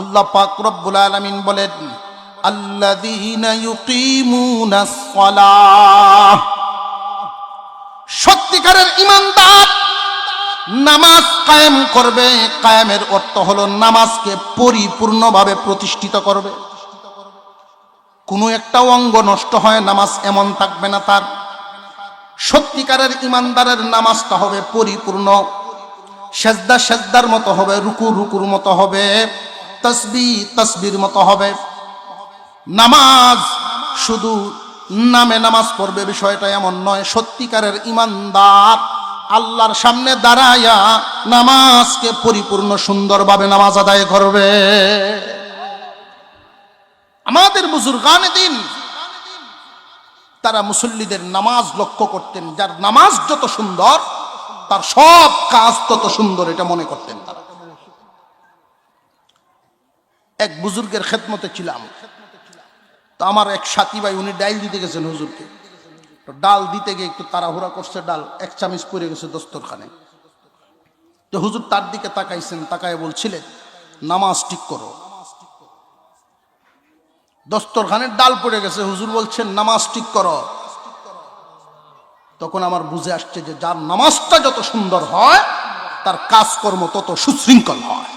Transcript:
আল্লাহ পাক রব্বুল আলামিন বলেন, আল্লাযীনা সালাহ। সত্যিকারের ইমানদার নামাজ কায়েম করবে। কায়েমের অর্থ হলো নামাজকে পরিপূর্ণভাবে প্রতিষ্ঠিত করবে। কোনো একটা অঙ্গ নষ্ট হয়, নামাজ এমন থাকবে না তার। সত্যিকারের ইমানদারের নামাজটা হবে পরিপূর্ণ। সেজদা সেজদার মতো হবে রুকু রুকুর মতো হবে। তসবি তসবির মতো হবে। নামাজ শুধু নামে নামাজ পড়বে বিষয়টা এমন নয়, সত্যিকারের ইমানদার আল্লাহর সামনে দাঁড়াইয়া নামাজকে পরিপূর্ণ সুন্দরভাবে নামাজ আদায় করবে। আমাদের বুজুর্গানে দিন, তারা মুসল্লিদের নামাজ লক্ষ্য করতেন, যার নামাজ যত সুন্দর, তার সব কাজ তত সুন্দর এটা মনে করতেন তারা। এক বুজুর্গের খেদমতে ছিলাম। তো আমার এক সাথী ভাই, উনি ডাইল দিতে গেছেন হুজুরকে। তো ডাল দিতে গিয়ে একটু তাড়াহুড়া করছে, ডাল এক চামিচ পড়ে গেছে দস্তরখানে। তো হুজুর তার দিকে তাকাইছেন, তাকায় বলছিলেন, নামাজ ঠিক করো। দস্তরখানের ডাল পড়ে গেছে, হুজুর বলছেন, নামাজ ঠিক করো। তখন আমার বুঝে আসছে যে, যার নামাজটা যত সুন্দর হয়, তার কাজকর্ম তত সুশৃঙ্খল হয়।